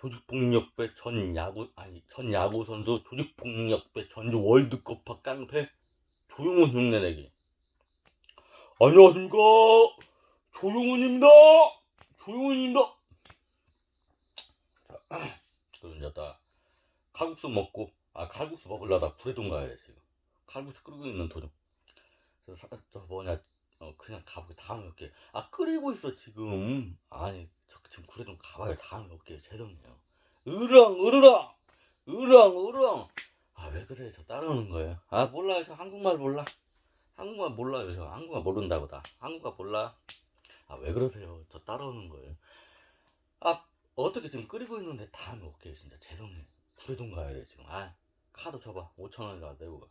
조직폭력배 전 야구 아니 전 야구 선수 조직폭력배 전주 월드컵파 깡패 조용훈 흉내내기. 안녕하십니까 조용훈입니다. 조용훈입니다. 자, 그럼 이제 딱 칼국수 먹고 아 칼국수 먹으려다 구례동 가야 돼 지금. 칼국수 끓이고 있는 도중. 사- 저 뭐냐 어 그냥 가보게 다음에 올게. 아 끓이고 있어 지금. 아니 저 지금 구례동 가봐요 다음에 올게요 죄송해요. 으렁 으르렁 으렁 으렁. 아 왜 그래 저 따라오는 거예요? 아 몰라요 저 한국말 몰라. 한국말 몰라요 저 한국말 모른다고 다. 한국말 몰라. 아 왜 그러세요? 저 따라오는 거예요. 아 어떻게 지금 끓이고 있는데 다음에 올게요 진짜 죄송해요. 구례동 가야 돼 지금. 아 카드 줘봐 5천 원이라 내고 가.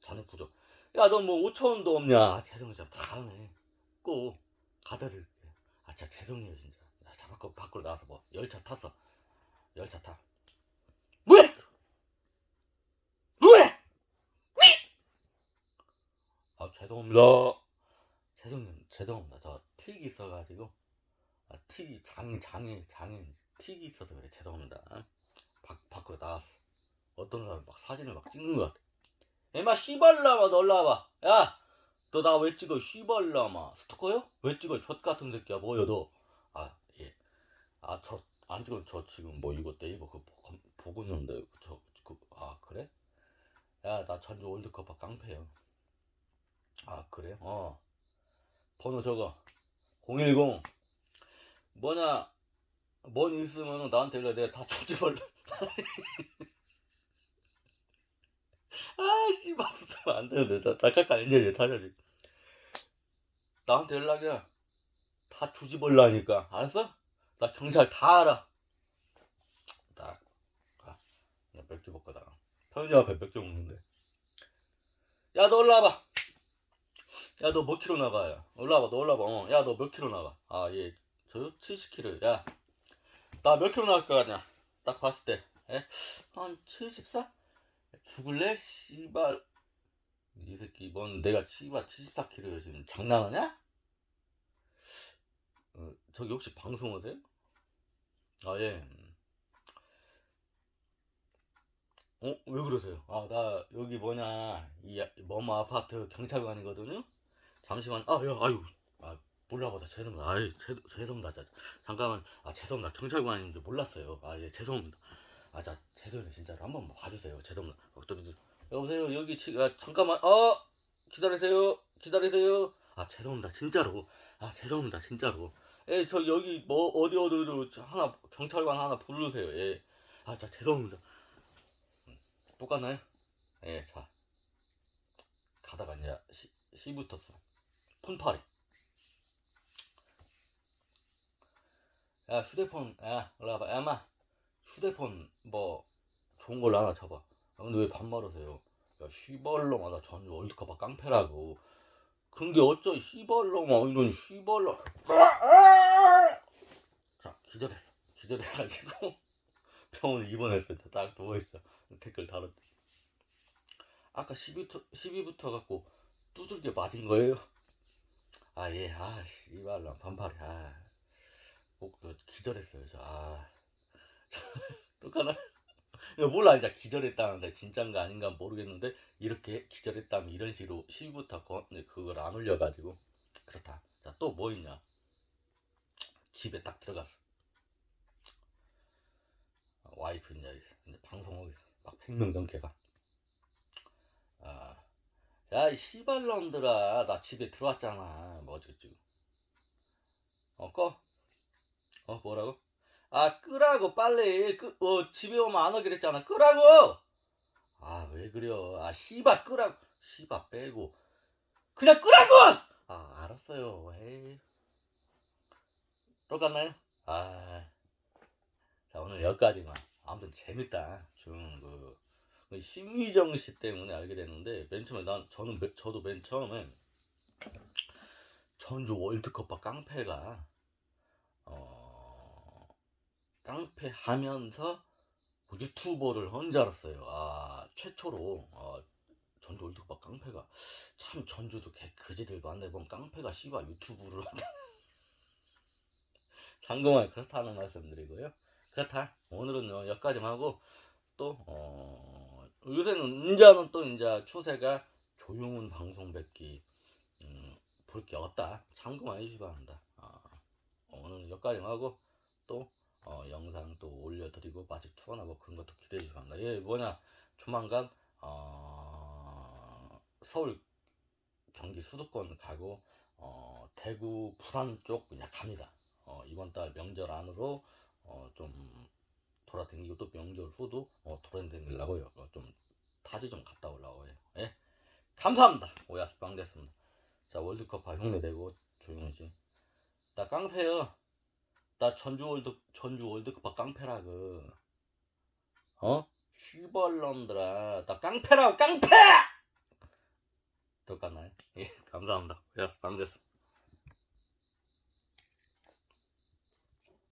잔액 부족. 야, 너 뭐 5천 원도 없냐? 아, 죄송해요. 저 다음에 꼭 가다 드릴게. 아, 진짜 죄송해요, 진짜. 야, 자, 밖으로, 밖으로 나와서 뭐, 열차 탔어. 열차 타. 왜? 왜? 왜? 아, 죄송합니다. 죄송해요. 죄송합니다. 저 틱이 있어가지고. 아, 틱이, 장인, 장인, 장인, 틱이 있어서 그래. 죄송합니다. 밖, 밖으로 나왔어. 어떤 사람이 막 사진을 막 찍는 것 같아. 에마 씨발라마 너 올라와봐. 야 너 나 왜 찍어 씨발라마. 스토커요? 왜 찍어 젖 같은 새끼야 뭐야 너아예아 저 안 찍어 저 지금 뭐 이거 네이버 그 보- 보고 있는데 저 그 아 그래? 야 나 전주 월드컵 깡패야. 아 그래? 어. 번호 적어. 010 뭐냐 뭔 있으면 나한테 연락 내가 다 조집을래 아, 씨 발, 쓰면 안 되는데. 나, 나까까 이제 이제 타자지. 나한테 연락이야. 다 조집을라니까. 알았어? 나 경찰 다 알아. 딱, 가. 나 맥주 나가. 편의점 앞에 맥주 먹는데. 야, 너 올라와봐. 야, 너 몇 킬로 나가요? 올라와봐, 너 올라와봐. 어. 야, 너 몇 킬로 나가? 아, 예. 저요? 70킬로. 야, 나 몇 킬로 나갈 거 같냐? 딱 봤을 때. 에? 한 74? 죽을래? 씨발 이 새끼 뭔 내가 씨발 74kg야 지금 장난하냐? 어, 저기 혹시 방송하세요? 아 예. 어? 왜 그러세요? 아 나 여기 뭐냐 이 머머 아파트 경찰관이거든요? 잠시만 아 야 아유 아 몰라보다 죄송합니다 죄, 죄송합니다 자, 잠깐만 아 죄송합니다 경찰관인 줄 몰랐어요 아 예 죄송합니다 아, 자, 죄송해요. 진짜로 한 번만 봐주세요. 죄송합니다. 어. 여보세요. 여기 지, 아, 잠깐만. 어, 기다리세요. 기다리세요. 아, 죄송합니다. 진짜로. 아, 죄송합니다. 진짜로. 예, 저 여기 뭐 어디 어디로 저 하나 경찰관 하나 부르세요. 예. 아, 자, 죄송합니다. 음, 똑같나요? 예, 자. 가다가 이제 시, 시 붙었어. 폰파리. 야, 휴대폰, 야, 올라와봐. 야, 마. 휴대폰 뭐 좋은 걸로 하나 잡아. 아, 근데 왜 반말하세요? 야 씨발놈아 나 전주 월드컵 깡패라고. 그게 어쩌 씨발놈아 이런 씨발놈. 자 기절했어. 기절해가지고 병원에 입원했어. 딱 누워 있어. 댓글 달았대. 아까 12부터 12부터 갖고 두들겨 맞은 거예요. 아 예, 아 씨발놈 반팔이 아. 목 기절했어요 저. 아. 똑하나? 몰라. 이제 기절했다는데 진짠가 아닌가 모르겠는데 이렇게 기절했다면 이런 식으로 시부터 거, 네, 그걸 안 올려가지고. 그렇다. 자 또 뭐 있냐? 집에 딱 들어갔어. 아, 와이프 이제, 이제 방송하고 있어. 막 100명 넘게 가 아야이 씨발놈들아. 나 집에 들어왔잖아. 뭐 어쩌고. 어 꺼? 어 뭐라고? 아 끄라고 빨리 끄, 어, 집에 오면 안 오기로 했잖아. 끄라고! 아 왜 그래요? 아 씨발 끄라고 씨발 빼고. 그냥 끄라고! 아 알았어요. 에이 똑같나요? 아자 오늘 여기까지만. 아무튼 재밌다. 좀그 그 심의정 씨 때문에 알게 됐는데 맨 처음에 난 저는 맨- 저도 맨 처음에 전주 월드컵과 깡패가 어 깡패 하면서 유튜버를 한 줄 알았어요. 아, 최초로 어, 전주 월드컵 깡패가 참 전주도 개 그지들 많네. 뭔 깡패가 씨발 유튜브를. 장금말 그렇다는 말씀드리고요. 그렇다. 오늘은 어, 여기까지만 하고 또 어, 요새는 인자는 또 인자 추세가 조용한 방송 뵙기 음, 볼 게 없다. 참고만 해주시 바랍니다. 아, 오늘은 여기까지만 하고 또 어, 영상 또 올려드리고 마치 투어나고 그런 것도 기대해 바랍니다. 예, 뭐냐 조만간 어, 서울 경기 수도권 가고 어, 대구 부산 쪽 그냥 갑니다. 어, 이번 달 명절 안으로 어, 좀 돌아다니고 또 명절 후도 어, 돌아다니려고요. 어, 좀 타지 좀 갔다 오려고요. 예, 감사합니다. 오야스 빵 됐습니다. 자 월드컵 봐 흉내 대고 조용히 씨. 나 깡패요. 나 전주 월드 전주 월드컵 봐 깡패라고. 어? 씨발놈들아. 나 깡패라고 깡패! 똑같나요? 예, 감사합니다. 오야스빵 됐습니다.